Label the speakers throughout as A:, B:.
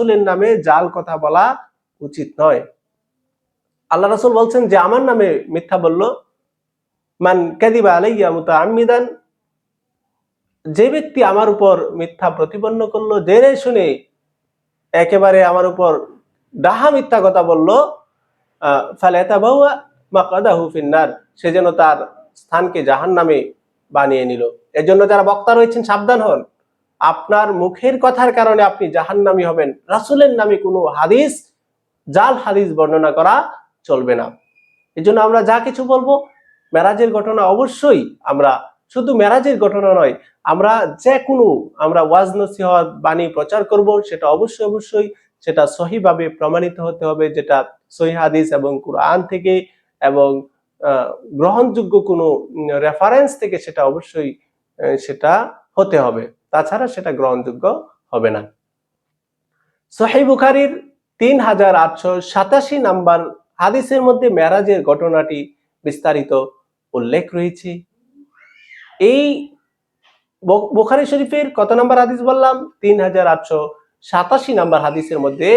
A: রাসূলের নামে জাল কথা বলা উচিত নয়। আল্লাহ রাসূল বলছেন যে, আমার নামে মিথ্যা বলল, মান কাদিবা আলাইয়া মুতাআম্মিদান, যে ব্যক্তি আমার উপর মিথ্যা প্রতিপন্ন করল, জেনে শুনে একেবারে আমার উপর ডাহা মিথ্যা কথা বলল ফালেতাবাউয়া মাকাদাহু ফিন্নার, সে যেন তার স্থানকে জাহান নামে বানিয়ে নিল। এর জন্য যারা বক্তা রয়েছেন, সাবধান হন। আপনার মুখের কথার কারণে আপনি জাহান্নামী হবেন। রাসূলের নামে কোনো হাদিস, জাল হাদিস বর্ণনা করা চলবে না। এই জন্য আমরা যা কিছু বলব, মেরাজের ঘটনা অবশ্যই আমরা, শুধু মেরাজের ঘটনা নয়, আমরা যে কোনো, আমরা ওয়াজ নসিহত, বাণী প্রচার করব, সেটা অবশ্যই অবশ্যই, সেটা সহিভাবে প্রমাণিত হতে হবে, যেটা সহি হাদিস এবং কোরআন থেকে এবং গ্রহণযোগ্য কোনো রেফারেন্স থেকে সেটা অবশ্যই সেটা হতে হবে। তাছাড়া সেটা গ্রহণযোগ্য হবে না। সহি বুখারির তিন হাজার আটশো সাতাশি নাম্বার হাদিসের মধ্যে মেরাজের ঘটনাটি বিস্তারিত উল্লেখ রয়েছে। এই বুখারী শরীফের কত নাম্বার হাদিস বললাম? তিন হাজার আটশো সাতাশি নাম্বার হাদিসের মধ্যে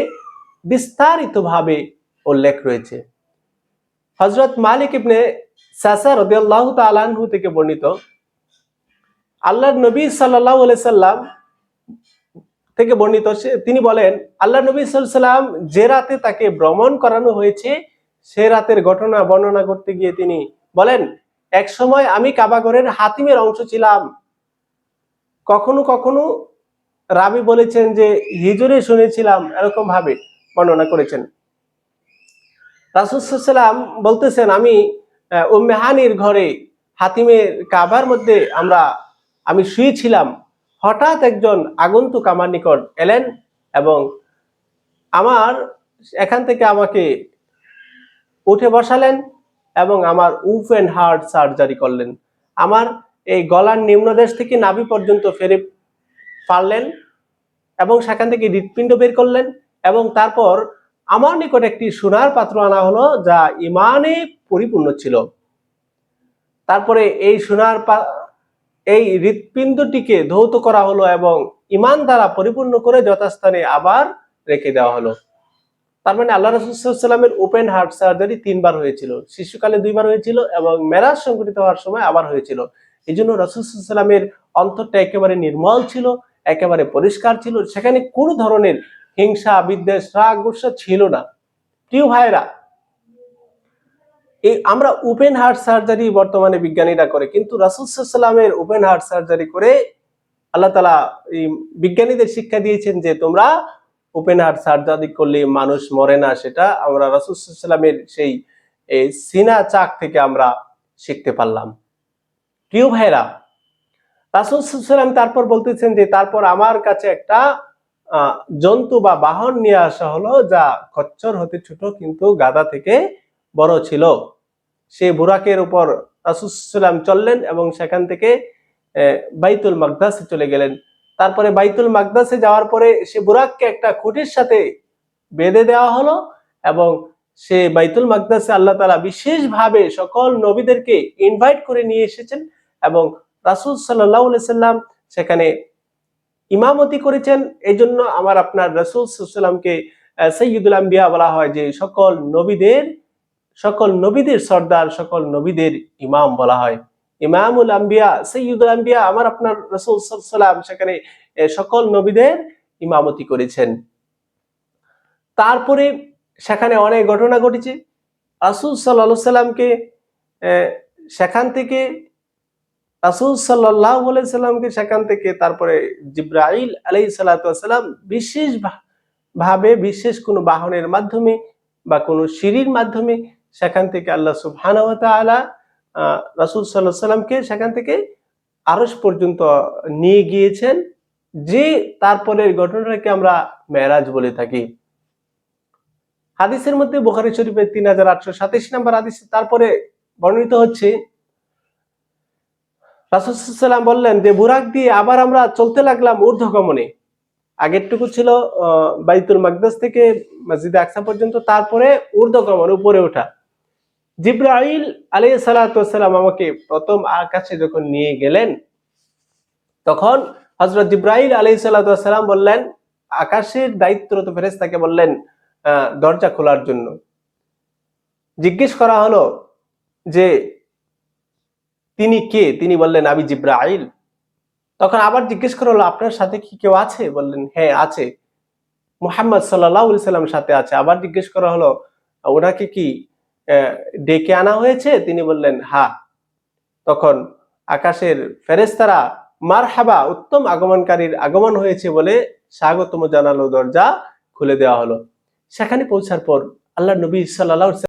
A: বিস্তারিতভাবে উল্লেখ রয়েছে। হজরত মালিক ইবনে সাসা রদিয়াল্লাহু তাআলাহু থেকে বর্ণিত আল্লাহর নবী আলাইহি সাল্লাম থেকে বর্ণিত তিনি বলেন আল্লাহ নবী সাল্লাম যে রাতে তাকে ভ্রমণ করানো হয়েছে, সে রাতের ঘটনা বর্ণনা করতে গিয়ে তিনি বলেন, এক সময় আমি কাবাগরের হাতিমের অংশ ছিলাম। কখনো কখনো রাবি বলেছেন যে, হিজুরে শুনেছিলাম, এরকম ভাবে বর্ণনা করেছেন। রাসুসাল্লাম বলতেছেন, আমি উম্মেহানির ঘরে হাতিমের কাবার মধ্যে আমরা আমি শুয়েছিলাম হঠাৎ একজন আগন্তুক আমার নিকট এলেন এবং আমার এখান থেকে আমাকে উঠে বসালেন এবং আমার উফ অ্যান্ড হার্ট সার্জারি করলেন। আমার এই গলার নিম্নদেশ থেকে নাভি পর্যন্ত ফেরে পারলেন এবং সেখান থেকে হৃৎপিণ্ড বের করলেন এবং তারপর আমার নিকট একটি সোনার পাত্র আনা হলো যা ইমানে পরিপূর্ণ ছিল। তারপরে এই সোনার এই হৃৎপিণ্ডটিকে ধৌত করা হলো এবং ইমান দ্বারা পরিপূর্ণ করে যথাস্থানে আবার রেখে দেওয়া হলো। তার মানে আল্লাহ রসুলামের ওপেন হার্ট সার্জারি তিনবার হয়েছিল। শিশুকালে দুইবার হয়েছিল এবং মেরাজ সংঘটিত হওয়ার সময় আবার হয়েছিল। এই জন্য রসুলামের অন্তরটা একেবারে নির্মল ছিল, একেবারে পরিষ্কার ছিল। সেখানে কোনো ধরনের হিংসা, বিদ্বেষ, রাগ, গুসা ছিল না। প্রিয় ভাইরা এই আমরা ওপেন হার্ট সার্জারি বর্তমানে বিজ্ঞানীরা করে, কিন্তু রাসুলসাল্লামের ওপেন হার্ট সার্জারি করে আল্লাহ তালা এই বিজ্ঞানীদের শিক্ষা দিয়েছেন যে তোমরা ওপেন হার্ট সার্জারি করলে মানুষ মরে না, সেটা আমরা রাসুল রাসুলসাল্লামের সেই সিনা চাক থেকে আমরা শিখতে পারলাম। প্রিয় ভাইরা রাসুলসাল্লাম তারপর বলতেছেন যে তারপর আমার কাছে একটা জন্তু বা বাহন নিয়ে আসা হলো যা খচ্চর হতে ছোট কিন্তু গাদা থেকে বড় ছিল। সে বুরাকের উপর রাসুসাল্লাম চললেন এবং সেখান থেকে বাইতুল মাকদাসে চলে গেলেন। তারপরে বাইতুল মাকদাসে যাওয়ার পরে সে বুরাককে একটা খুঁটির সাথে বেঁধে দেওয়া হলো এবং সে বাইতুল মাকদাসে আল্লাহ তালা বিশেষভাবে সকল নবীদেরকে ইনভাইট করে নিয়ে এসেছেন এবং রাসুল সাল্লাহ সাল্লাম সেখানে ইমামতি করেছেন। এই জন্য আমার আপনার রসুল সাল্লামকে সৈয়দুল আম্বিয়া বলা হয় যে সকল নবীদের সকল নবীদের সর্দার, সকল নবীদের ইমাম বলা হয়। ইমামুল আম্বিয়া, সৈয়দুল আম্বিয়া, আমার আপনার রসুল সাল্লাম সেখানে সকল নবীদের ইমামতি করেছেন। তারপরে সেখানে অনেক ঘটনা ঘটেছে। রাসুল সাল্লাহ সাল্লামকে সেখান থেকে, রাসুল সাল্লাহ সাল্লামকে সেখান থেকে তারপরে জিব্রাইল আলাই সাল্লাম বিশেষ ভাবে বিশেষ কোনো বাহনের মাধ্যমে বা কোনো সিঁড়ির মাধ্যমে সেখান থেকে আল্লাহ সুবহানাহু ওয়া তাআলা রাসূল সাল্লাল্লাহু আলাইহি সাল্লামকে সেখান থেকে আরশ পর্যন্ত নিয়ে গিয়েছেন, যে তারপরের ঘটনাটাকে আমরা মেরাজ বলে থাকি। হাদিসের মধ্যে বুখারী শরীফের তিন হাজার আটশো সাতাইশ নম্বর হাদিস, তারপরে বর্ণিত হচ্ছে রাসুসাল্লাম বললেন যে, বুরাক দিয়ে আবার আমরা চলতে লাগলাম ঊর্ধ্বগমনে। আগেরটুকু ছিল বাইতুল মাকদাস থেকে মসজিদে আকসা পর্যন্ত, তারপরে ঊর্ধ্বগমন, উপরে ওঠা। জিব্রাইল আলী সালাতাম আমাকে প্রথম আকাশে যখন নিয়ে গেলেন তখন হজরত জিব্রাইল আলী সাল্লাম বললেন আকাশের দায়িত্বরত ফেরেস্তাকে বললেন আহ, দরজা খোলার জন্য। জিজ্ঞেস করা হলো যে তিনি কে? তিনি বললেন আমি জিব্রাইল। তখন আবার জিজ্ঞেস করা হলো আপনার সাথে কি কেউ আছে? বললেন হ্যাঁ আছে। মুহাম্মদ সাল্লাহ সাল্লাম সাথে আছে। আবার জিজ্ঞেস করা হলো ওনাকে কি ডেকে আনা হয়েছে। তিনি বললেন, হা। তখন আকাশের ফেরেস্তারা মার হাবা উত্তম আগমনকারীর আগমন হয়েছে বলে স্বাগতম জানালো দরজা খুলে দেওয়া হলো। সেখানে পৌঁছার পর আল্লাহ নবী সাল্লাহ